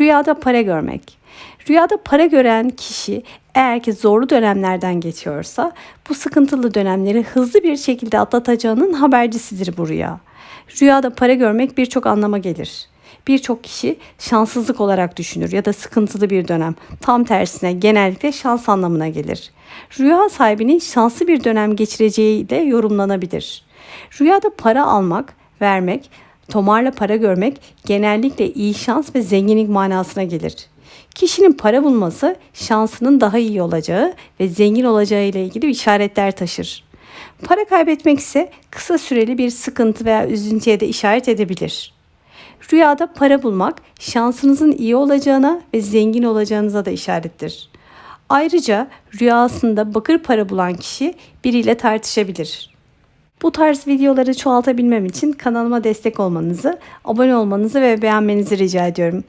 Rüyada para görmek. Rüyada para gören kişi eğer ki zorlu dönemlerden geçiyorsa bu sıkıntılı dönemleri hızlı bir şekilde atlatacağının habercisidir bu rüya. Rüyada para görmek birçok anlama gelir. Birçok kişi şanssızlık olarak düşünür ya da sıkıntılı bir dönem. Tam tersine genellikle şans anlamına gelir. Rüya sahibinin şanslı bir dönem geçireceği de yorumlanabilir. Rüyada para almak, vermek, tomarla para görmek genellikle iyi şans ve zenginlik manasına gelir. Kişinin para bulması şansının daha iyi olacağı ve zengin olacağı ile ilgili işaretler taşır. Para kaybetmek ise kısa süreli bir sıkıntı veya üzüntüye de işaret edebilir. Rüyada para bulmak şansınızın iyi olacağına ve zengin olacağınıza da işarettir. Ayrıca rüyasında bakır para bulan kişi biriyle tartışabilir. Bu tarz videoları çoğaltabilmem için kanalıma destek olmanızı, abone olmanızı ve beğenmenizi rica ediyorum.